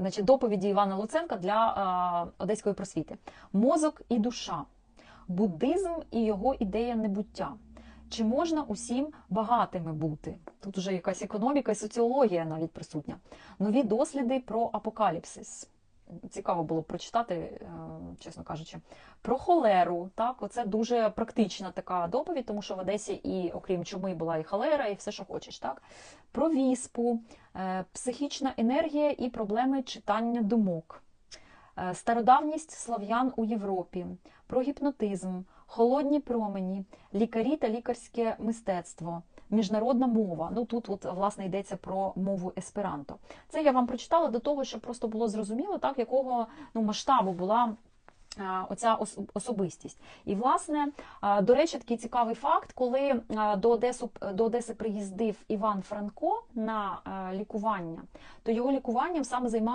значить, доповіді Івана Луценка для одеської просвіти. Мозок і душа, буддизм і його ідея небуття. Чи можна усім багатими бути? Тут вже якась економіка і соціологія навіть присутня. Нові досліди про апокаліпсис. Цікаво було прочитати, е, чесно кажучи, про холеру. Так, оце дуже практична така доповідь, тому що в Одесі і окрім чуми була і холера, і все, що хочеш. Так? Про віспу, е, психічна енергія і проблеми читання думок, е, стародавність слав'ян у Європі, про гіпнотизм, холодні промені, лікарі та лікарське мистецтво. Міжнародна мова. Ну тут, от, власне, йдеться про мову есперанто. Це я вам прочитала до того, щоб просто було зрозуміло, так якого ну, масштабу була оця особистість. І, власне, до речі, такий цікавий факт, коли до, Одесу, до Одеси приїздив Іван Франко на лікування, то його лікуванням саме займався.